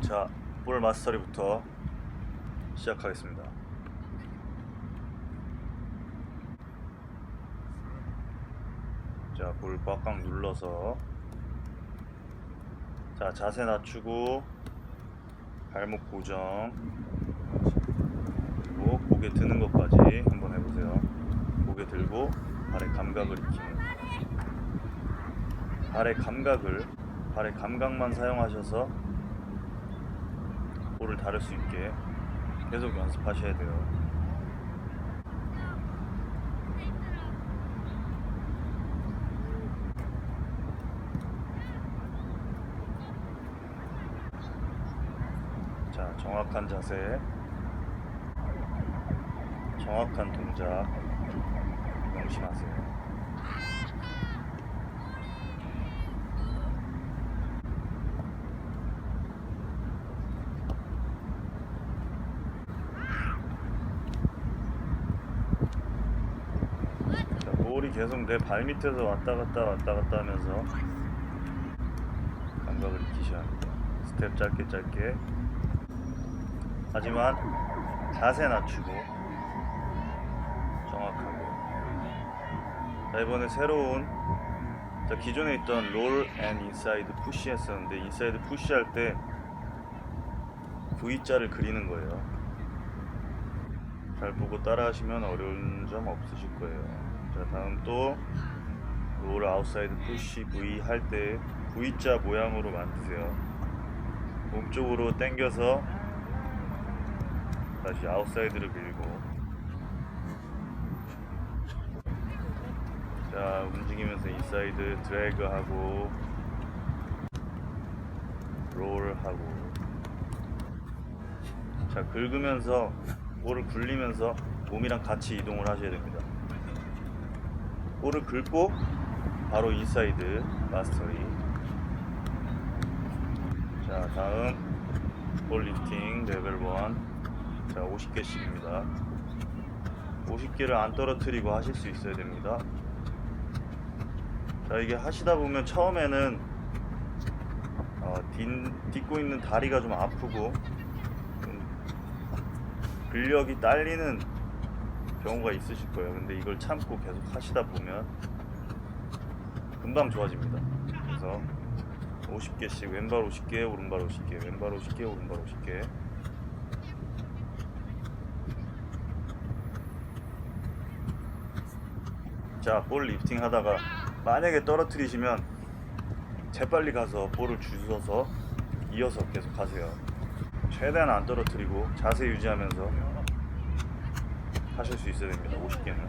자, 볼 마스터리부터 시작하겠습니다. 자, 볼 꽉꽉 눌러서 자, 자세 낮추고 발목 고정 그리고 고개 드는 것까지 한번 해보세요. 고개 들고 발의 감각을 익히는 발의 감각을 발의 감각만 사용하셔서 볼을 다룰 수 있게 계속 연습하셔야 돼요. 자, 정확한 자세, 정확한 동작 명심하세요. 계속 내 발 밑에서 왔다 갔다 왔다 갔다 하면서 감각을 익히셔야 합니다. 스텝 짧게 짧게. 하지만 자세 낮추고 정확하게. 자, 이번에 새로운 자, 기존에 있던 롤 앤 인사이드 푸시 했었는데 인사이드 푸시 할 때 V자를 그리는 거예요. 잘 보고 따라 하시면 어려운 점 없으실 거예요. 자, 다음 또 롤 아웃사이드 푸시 V 할 때 V자 모양으로 만드세요. 몸쪽으로 당겨서 다시 아웃사이드를 밀고 자, 움직이면서 인사이드 드래그 하고 롤 하고 자, 긁으면서 볼을 굴리면서 몸이랑 같이 이동을 하셔야 됩니다. 볼을 긁고 바로 인사이드 마스터리. 자, 다음 볼 리프팅 레벨 1. 자, 50개씩입니다. 50개를 안 떨어뜨리고 하실 수 있어야 됩니다. 자, 이게 하시다 보면 처음에는 어, 딛, 딛고 있는 다리가 좀 아프고 좀 근력이 딸리는 경우가 있으실 거예요. 근데 이걸 참고 계속 하시다 보면 금방 좋아집니다. 그래서 50개씩 왼발 50개, 오른발 50개, 왼발 50개, 오른발 50개. 자, 볼 리프팅 하다가 만약에 떨어뜨리시면 재빨리 가서 볼을 주워서 이어서 계속 하세요. 최대한 안 떨어뜨리고 자세 유지하면서 하실 수 있어야 됩니다. 50개는.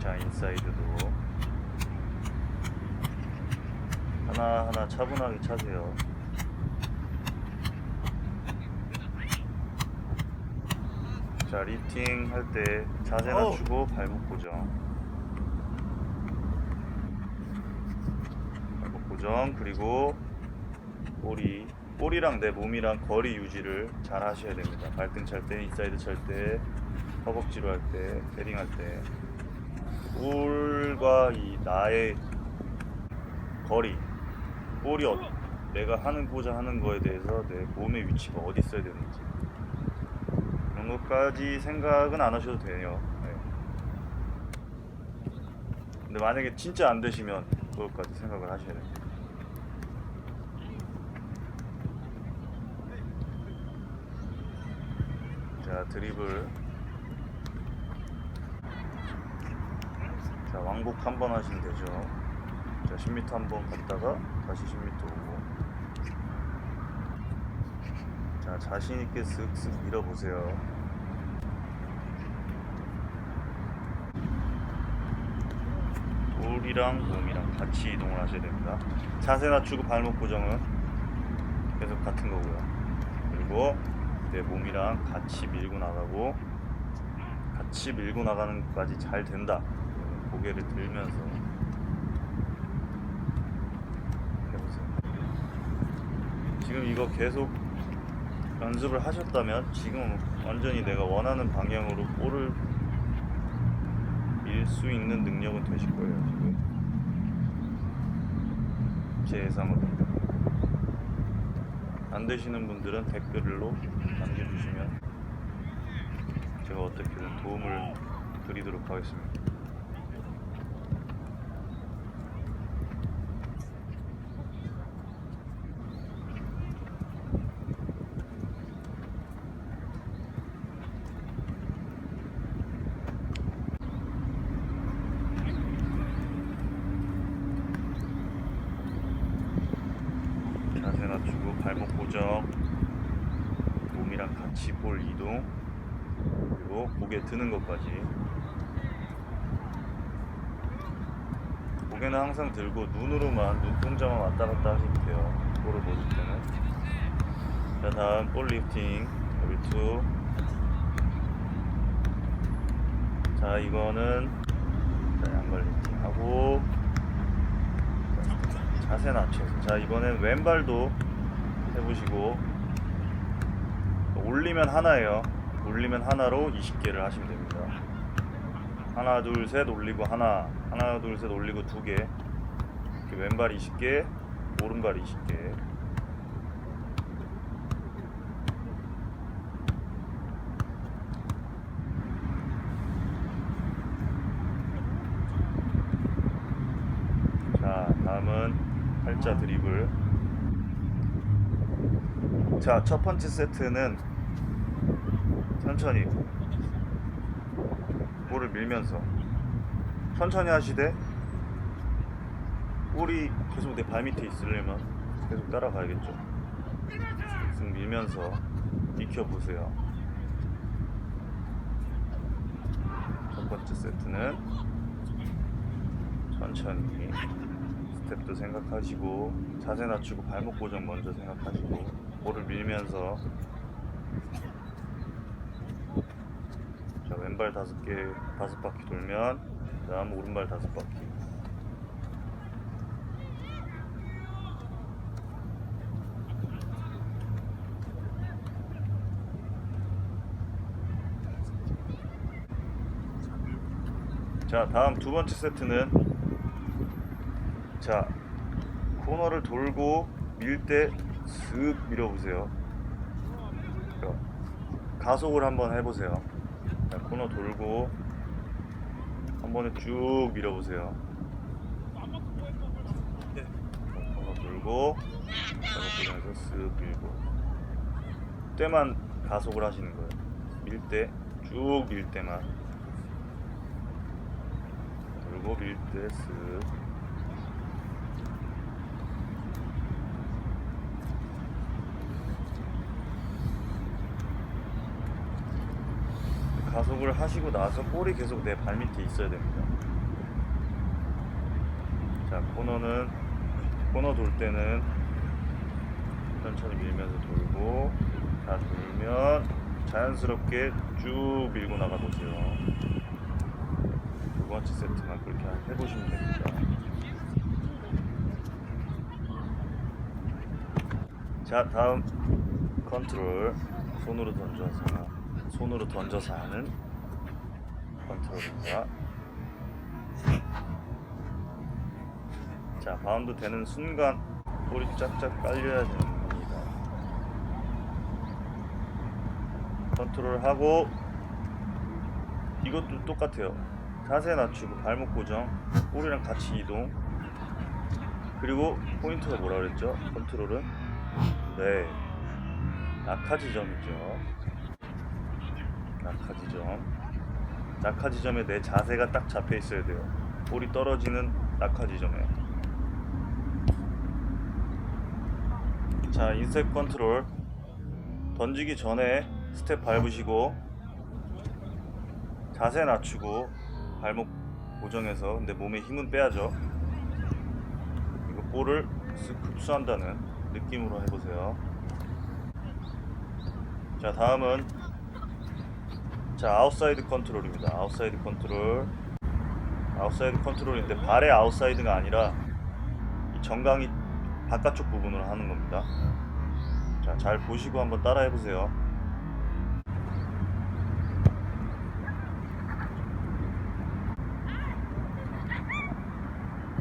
자, 인사이드도 하나하나 차분하게 차세요. 자, 리프팅 할 때 자세. 낮추고 발목 고정. 발목 고정 그리고 꼬리 꼬리랑 내 몸이랑 거리 유지를 잘 하셔야 됩니다. 발등 찰 때, 인사이드 찰 때, 허벅지로 할 때, 패딩 할 때. 볼과 이 나의 거리, 볼이 어, 내가 하는고자 하는 거에 대해서 내 몸의 위치가 어디 있어야 되는지 그런 것까지 생각은 안 하셔도 돼요. 네. 근데 만약에 진짜 안 되시면 그것까지 생각을 하셔야 됩니다. 자 드리블 자 왕복 한 번 하시면 되죠. 자 10m 한 번 갔다가 다시 10m 오고. 자 자신있게 쓱쓱 밀어보세요. 볼이랑 몸이랑 같이 이동을 하셔야 됩니다. 자세 낮추고 발목 고정은 계속 같은 거고요. 그리고 내 몸이랑 같이 밀고 나가고 같이 밀고 나가는 것까지 잘 된다. 고개를 들면서 해보세요. 지금 이거 계속 연습을 하셨다면 지금 완전히 내가 원하는 방향으로 볼을 밀 수 있는 능력은 되실 거예요. 지금 제 예상으로. 안 되시는 분들은 댓글로 남겨주시면 제가 어떻게든 도움을 드리도록 하겠습니다. 자세 낮추고 발목 고정 같이 볼 이동 그리고 고개 드는 것까지. 고개는 항상 들고 눈으로만 눈동자만 왔다 갔다 하시면 돼요. 볼을 보실 때는. 자 다음 볼 리프팅. 레벨 2자 이거는 자, 양발 리프팅 하고 자세 낮춰서. 자 이번엔 왼발도 해보시고 올리면 하나예요. 올리면 하나로 20개를 하시면 됩니다. 하나 둘 셋 올리고 하나 하나 둘 셋 올리고 두개. 이렇게 왼발 20개 오른발 20개. 자 다음은 팔자 드리블. 자 첫 번째 세트는 천천히. 볼을 밀면서. 천천히 하시되 볼이 계속 내 발 밑에 있으려면 계속 따라가야겠죠. 계속 밀면서 익혀보세요. 첫 번째 세트는 천천히 스텝도 생각하시고 자세 낮추고 발목 고정 먼저 생각하시고 볼을 밀면서 자 왼발 다섯 개 다섯 바퀴 돌면 그다음 오른발 다섯 바퀴. 자 다음 두 번째 세트는 자 코너를 돌고 밀 때 슥 밀어보세요. 자, 가속을 한번 해보세요. 자, 코너 돌고 한 번에 쭉 밀어보세요. 자, 코너 돌고 작업보면서 쓱 밀고. 때만 가속을 하시는 거예요. 밀 때 쭉 밀 때만. 돌고 밀 때 쓱 가속을 하시고 나서 볼이 계속 내 발 밑에 있어야 됩니다. 자, 코너는 코너 돌 때는 천천히 밀면서 돌고 다 돌면 자연스럽게 쭉 밀고 나가 보세요. 두 번째 세트만 그렇게 해보시면 됩니다. 자, 다음 컨트롤 손으로 던져서 손으로 던져서 하는 컨트롤입니다. 자, 바운드 되는 순간 볼이 쫙쫙 깔려야 됩니다. 컨트롤 하고 이것도 똑같아요. 자세 낮추고 발목 고정, 볼이랑 같이 이동. 그리고 포인트가 뭐라 그랬죠? 컨트롤은 네 낙하 지점이죠. 낙하 지점. 낙하 지점에 내 자세가 딱 잡혀 있어야 돼요. 볼이 떨어지는 낙하 지점에. 자, 인셋 컨트롤. 던지기 전에 스텝 밟으시고 자세 낮추고 발목 고정해서 근데 몸에 힘은 빼야죠. 이거 볼을 쓱 흡수한다는 느낌으로 해보세요. 자, 다음은 자 아웃사이드 컨트롤입니다. 아웃사이드 컨트롤. 아웃사이드 컨트롤인데 발의 아웃사이드가 아니라 이 정강이 바깥쪽 부분으로 하는 겁니다. 자, 잘 보시고 한번 따라해 보세요.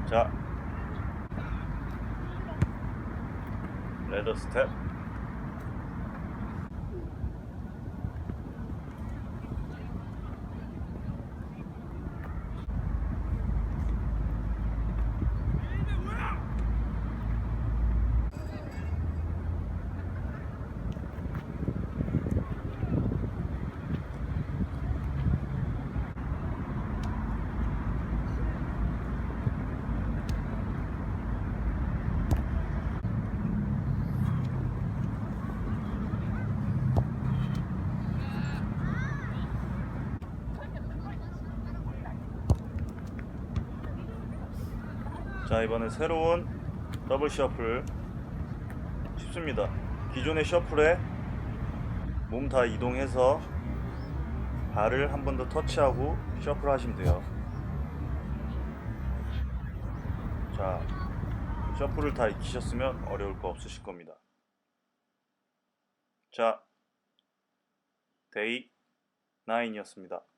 자, 레더 스텝 자 이번에 새로운 더블 셔플 쉽습니다. 기존의 셔플에 몸 다 이동해서 발을 한 번 더 터치하고 셔플 하시면 돼요. 자 셔플을 다 익히셨으면 어려울 거 없으실 겁니다. 자 데이 9이었습니다